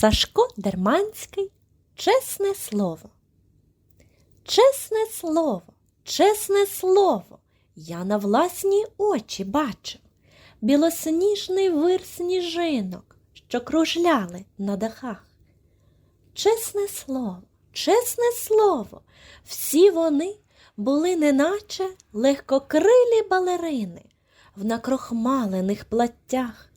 Сашко Дерманський Чесне слово. Чесне слово, чесне слово, я на власні очі бачив білосніжний вир сніжинок, що кружляли на дахах. Чесне слово, чесне слово, всі вони були неначе легкокрилі балерини в накрохмалених платтях.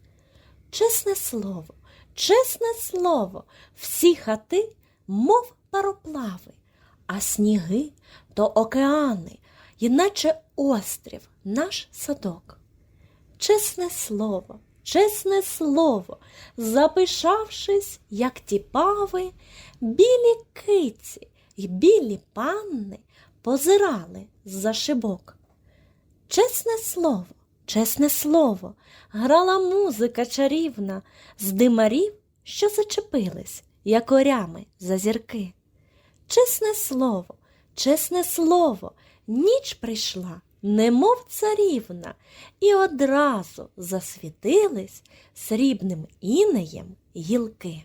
Чесне слово, чесне слово, всі хати, мов пароплави, а сніги то океани, іначе острів наш садок. Чесне слово, чесне слово, запишавшись, як ті пави, білі киці й білі панни позирали з-за шибок. Чесне слово, чесне слово, грала музика чарівна з димарів, що зачепились якорями за зірки. Чесне слово, чесне слово, ніч прийшла, немов царівна, і одразу засвітились срібним інеєм гілки.